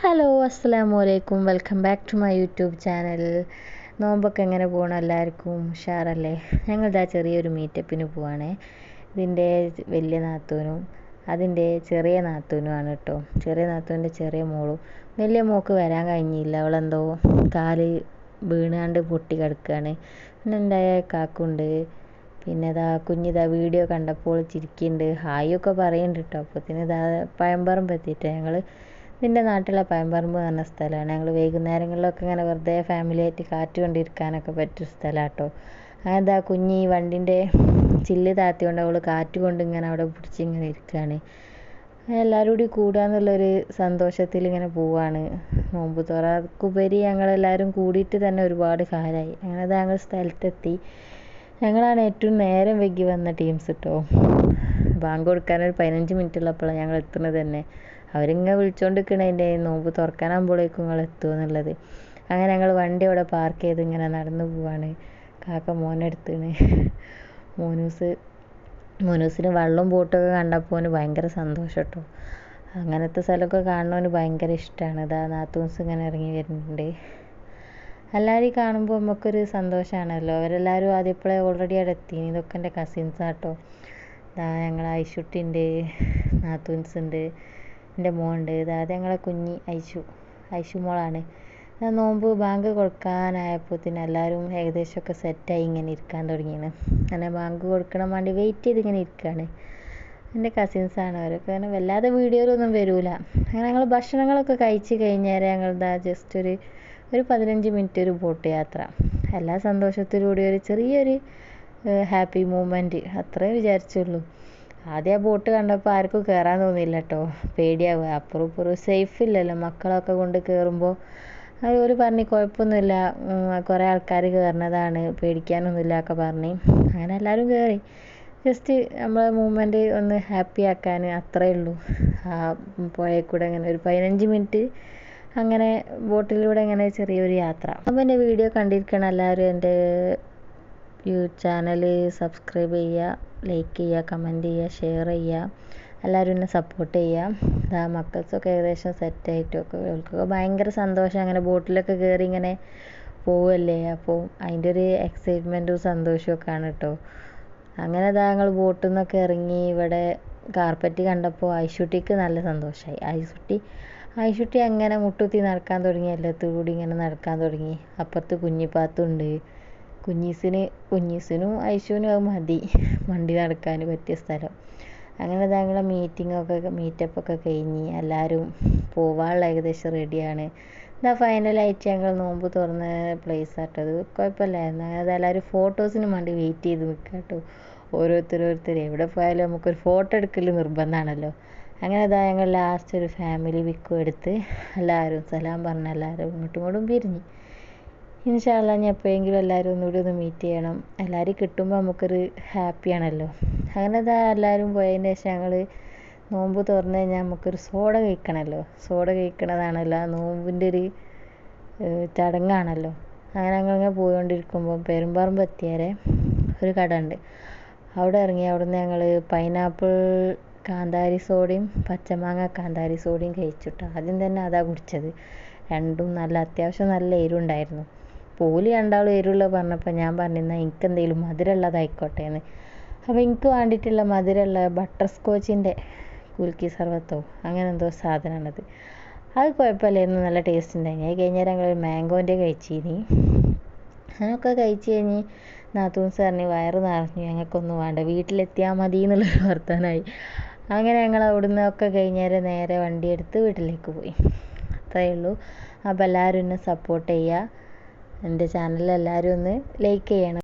Hello അസ്സലാമു അലൈക്കും welcome back to my YouTube channel നോമ്പൊക്കെ എങ്ങനെ പോകണം എല്ലാവർക്കും? ഉഷാറല്ലേ? ഞങ്ങളിതാ ചെറിയൊരു മീറ്റപ്പിന് പോവാണേ. ഇതിന്റെ വലിയ നാത്തൂനും അതിന്റെ ചെറിയ നാത്തൂനുമാണ് കേട്ടോ ചെറിയ നാത്തൂന്റെ ചെറിയ മോളും. വലിയ മോക്ക് വരാൻ കഴിഞ്ഞില്ല. അവളെന്തോ കാൽ വീണാണ്ട് പൊട്ടി കിടക്കുകയാണ് പിന്നെ എന്റെ കാക്കുണ്ട്. പിന്നെ ഇതാ കുഞ്ഞിതാ വീഡിയോ കണ്ടപ്പോൾ ചിരിക്കുന്നുണ്ട്. ഹായ് ഒക്കെ പറയുന്നുണ്ട് കേട്ടോ അപ്പോഴത്തേന് ഇതാ പഴമ്പറമ്പ് എത്തിയിട്ട് ഞങ്ങൾ ഇതിന്റെ നാട്ടിലെ പഴമ്പറമ്പ് പറഞ്ഞ സ്ഥലമാണ്. ഞങ്ങൾ വൈകുന്നേരങ്ങളിലൊക്കെ ഇങ്ങനെ വെറുതെ ഫാമിലി ആയിട്ട് കാറ്റ് കൊണ്ടിരിക്കാനൊക്കെ പറ്റിയ സ്ഥലമാണ് കേട്ടോ അതെന്താ കുഞ്ഞി വണ്ടിന്റെ ചില്ല് താത്തിക്കൊണ്ട് അവൾ കാറ്റ് കൊണ്ട് ഇങ്ങനെ അവിടെ പിടിച്ച് ഇങ്ങനെ ഇരിക്കുകയാണ് എല്ലാവരും കൂടി കൂടുകയെന്നുള്ളൊരു സന്തോഷത്തിൽ ഇങ്ങനെ പോവാണ്. നോമ്പ് തുറക്കുപരി ഞങ്ങളെല്ലാവരും കൂടിയിട്ട് തന്നെ ഒരുപാട് കാലമായി അങ്ങനെ അത് ഞങ്ങൾ സ്ഥലത്തെത്തി. ഞങ്ങളാണ് ഏറ്റവും നേരം വൈകി വന്ന ടീംസ് കേട്ടോ ബാങ്ക് കൊടുക്കാൻ ഒരു പതിനഞ്ച് മിനിറ്റ് ഉള്ളപ്പോഴാണ് ഞങ്ങൾ എത്തുന്നത് തന്നെ. അവരിങ്ങനെ വിളിച്ചോണ്ടിരിക്കണതിന്റെ നോമ്പ് തുറക്കാനാകുമ്പോഴേക്കും നിങ്ങൾ എത്തുമോ എന്നുള്ളത്. അങ്ങനെ ഞങ്ങൾ വണ്ടി അവിടെ പാർക്ക് ചെയ്ത് ഇങ്ങനെ നടന്നു പോവാണ്. കാക്ക മോനെടുത്തിന് മോനൂസ് മോനൂസിന് വെള്ളം ബോട്ടൊക്കെ കണ്ടപ്പോൾ ഓന് ഭയങ്കര സന്തോഷം കേട്ടോ അങ്ങനത്തെ സ്ഥലമൊക്കെ കാണുന്നവന് ഭയങ്കര ഇഷ്ടമാണ് ഇതാ നാത്തൂൻസ് ഇങ്ങനെ ഇറങ്ങി വരുന്നുണ്ട്. എല്ലാവരെയും കാണുമ്പോൾ നമുക്കൊരു സന്തോഷമാണല്ലോ അവരെല്ലാവരും ആദ്യം ഓൾറെഡി അവിടെ എത്തി ഇതൊക്കെ എന്റെ കസിൻസ് ആട്ടോ ഇതാ ഞങ്ങൾ ഐഷുട്ടിന്റെ നാത്തൂൻസ് ഉണ്ട് എന്റെ മോണ്ട് ഇതാ ഞങ്ങളെ കുഞ്ഞി ഐഷു. ഐഷു മോളാണ്. നോമ്പ് ബാങ്ക് കൊടുക്കാനായപ്പോഴത്തേന് എല്ലാവരും ഏകദേശമൊക്കെ സെറ്റായി ഇങ്ങനെ ഇരിക്കാൻ തുടങ്ങിയാണ് അങ്ങനെ ബാങ്ക് കൊടുക്കണം വേണ്ടി വെയിറ്റ് ചെയ്ത് ഇങ്ങനെ ഇരിക്കുകയാണ് എന്റെ കസിൻസാണ് അവരൊക്കെ അങ്ങനെ വല്ലാതെ വീഡിയോയിലൊന്നും വരില്ല അങ്ങനെ ഞങ്ങൾ ഭക്ഷണങ്ങളൊക്കെ കഴിച്ച് കഴിഞ്ഞാൽ ഞങ്ങൾ ഇതാ ജസ്റ്റ് ഒരു ഒരു പതിനഞ്ച് മിനിറ്റ് ഒരു ബോട്ട് യാത്ര. എല്ലാ സന്തോഷത്തിലൂടെ ഒരു ചെറിയൊരു ഹാപ്പി മൂമെന്റ് അത്രേ വിചാരിച്ചുള്ളൂ. ആദ്യം ആ ബോട്ട് കണ്ടപ്പോൾ ആർക്കും കയറാൻ തോന്നിയില്ല കേട്ടോ പേടിയാവുക. അപ്പുറം ഇപ്പുറം സേഫ് ഇല്ലല്ലോ. മക്കളൊക്കെ കൊണ്ട് കയറുമ്പോൾ അവർ പറഞ്ഞു കുഴപ്പമൊന്നുമില്ല. കുറേ ആൾക്കാർ കയറുന്നതാണ് പേടിക്കാനൊന്നുമില്ല ഒക്കെ പറഞ്ഞ്. അങ്ങനെ എല്ലാവരും കയറി ജസ്റ്റ് നമ്മളെ മൂമെന്റ് ഒന്ന് ഹാപ്പി ആക്കാൻ അത്രയേ ഉള്ളൂ. ആ പുഴയിൽ കൂടെ ഇങ്ങനെ ഒരു പതിനഞ്ച് മിനിറ്റ് അങ്ങനെ ബോട്ടിലൂടെ ഇങ്ങനെ ചെറിയൊരു യാത്ര. അപ്പോൾ എന്റെ വീഡിയോ കണ്ടിരിക്കണം എല്ലാവരും എന്റെ ചാനൽ സബ്സ്ക്രൈബ് ചെയ്യുക ലൈക്ക് ചെയ്യുക കമന്റ് ചെയ്യുക ഷെയർ ചെയ്യുക. എല്ലാവരും എന്നെ സപ്പോർട്ട് ചെയ്യുക. ഇതാ മക്കൾസൊക്കെ ഏകദേശം സെറ്റ് ആയിട്ട് അവർക്കൊക്കെ ഭയങ്കര സന്തോഷം. അങ്ങനെ ബോട്ടിലൊക്കെ കയറി ഇങ്ങനെ പോവല്ലേ? അപ്പോൾ അതിന്റെ ഒരു എക്സൈറ്റ്മെന്റും സന്തോഷമൊക്കെ ആണ് കേട്ടോ. അങ്ങനെ ഇതാ ഞങ്ങൾ ബോട്ടിൽ നിന്നൊക്കെ ഇറങ്ങി ഇവിടെ കാർപ്പറ്റ് കണ്ടപ്പോൾ ഐശുട്ടിക്ക് നല്ല സന്തോഷമായി ഐശുട്ടി ഐശുട്ടി അങ്ങനെ മുട്ടുത്തി നടക്കാൻ തുടങ്ങി. എല്ലാത്തും കൂടി ഇങ്ങനെ നടക്കാൻ തുടങ്ങി. അപ്പുറത്ത് കുഞ്ഞിപ്പാത്തുണ്ട്. കുഞ്ഞീസിന് കുഞ്ഞീസിനും ഐശുവിനും അത് മതി. വണ്ടി നടക്കാൻ പറ്റിയ സ്ഥലം. അങ്ങനെ ഞങ്ങളെ മീറ്റിങ്ങൊക്കെ മീറ്റപ്പൊക്കെ കഴിഞ്ഞ് എല്ലാവരും പോവാനുള്ള ഏകദേശം റെഡിയാണ് ഇതാ ഫൈനലായിട്ട് ഞങ്ങൾ നോമ്പ് തുറന്ന പ്ലേസ് ആട്ടോ. അത് കുഴപ്പമില്ലായിരുന്നു. അങ്ങനെ എല്ലാവരും ഫോട്ടോസിന് വേണ്ടി വെയിറ്റ് ചെയ്ത് നിൽക്കുക കേട്ടോ. ഓരോരുത്തരോരുത്തർ എവിടെ പോയാലും നമുക്കൊരു ഫോട്ടോ എടുക്കൽ നിർബന്ധമാണല്ലോ. അങ്ങനെ ഇതാ ഞങ്ങൾ ലാസ്റ്റ് ഒരു ഫാമിലി പിക്കും എടുത്ത് എല്ലാവരും സലാം പറഞ്ഞ് എല്ലാവരും ഇങ്ങോട്ടും ഇങ്ങോട്ടും പിരിഞ്ഞ്. ഇൻഷാല്ല ഞാൻ എപ്പോഴെങ്കിലും എല്ലാവരും ഒന്നുകൂടി ഒന്ന് മീറ്റ് ചെയ്യണം. എല്ലാവരും കിട്ടുമ്പോൾ നമുക്കൊരു ഹാപ്പിയാണല്ലോ അങ്ങനെ ഇതാ എല്ലാവരും പോയതിന് ശേഷം ഞങ്ങൾ നോമ്പ് തുറന്ന് കഴിഞ്ഞാൽ നമുക്കൊരു സോഡ കഴിക്കണമല്ലോ സോഡ കഴിക്കണതാണല്ലോ ആ നോമ്പിന്റെ ഒരു ചടങ്ങാണല്ലോ. അങ്ങനെ അങ്ങനെ പോയിക്കൊണ്ടിരിക്കുമ്പോൾ പെരുമ്പറമ്പ് എത്തിയാരെ ഒരു കട ഉണ്ട് അവിടെ ഇറങ്ങി അവിടുന്ന് ഞങ്ങൾ പൈനാപ്പിൾ കാന്താരി സോഡയും പച്ചമാങ്ങ കാന്താരി സോഡയും കഴിച്ചിട്ടോ ആദ്യം തന്നെ അതാ കുടിച്ചത്. രണ്ടും നല്ല അത്യാവശ്യം നല്ല എരിവുണ്ടായിരുന്നു. പോലി രണ്ടാളും എരിവുള്ള പറഞ്ഞപ്പോൾ ഞാൻ പറഞ്ഞിരുന്നാൽ എനിക്ക് എന്തെങ്കിലും മധുരമുള്ളതായിക്കോട്ടെ എന്ന് അപ്പോൾ എനിക്ക് വേണ്ടിയിട്ടുള്ള മധുരമുള്ള ബട്ടർ സ്കോച്ചിന്റെ കുൽക്കി സർവത്തോ അങ്ങനെ എന്തോ സാധനമാണത്. അത് കുഴപ്പമില്ലായിരുന്നു നല്ല ടേസ്റ്റ് ഉണ്ടായിരുന്നു. അത് കഴിഞ്ഞാൽ ഞങ്ങൾ മാംഗോന്റെ കഴിച്ചിനി. അങ്ങനെയൊക്കെ കഴിച്ച് കഴിഞ്ഞ് നാത്തൂൻസ് പറഞ്ഞ് വയറ് നിറഞ്ഞു. ഞങ്ങൾക്കൊന്നും വേണ്ട വീട്ടിലെത്തിയാൽ മതി എന്നുള്ളൊരു വർത്തമാനമായി അങ്ങനെ ഞങ്ങൾ അവിടുന്ന് ഒക്കെ കഴിഞ്ഞാൽ നേരെ വണ്ടി എടുത്ത് വീട്ടിലേക്ക് പോയി. അത്രയേ ഉള്ളൂ. അപ്പോൾ എല്ലാവരും എന്നെ സപ്പോർട്ട് ചെയ്യുക എന്റെ ചാനൽ എല്ലാവരും ഒന്ന് ലൈക്ക് ചെയ്യണം.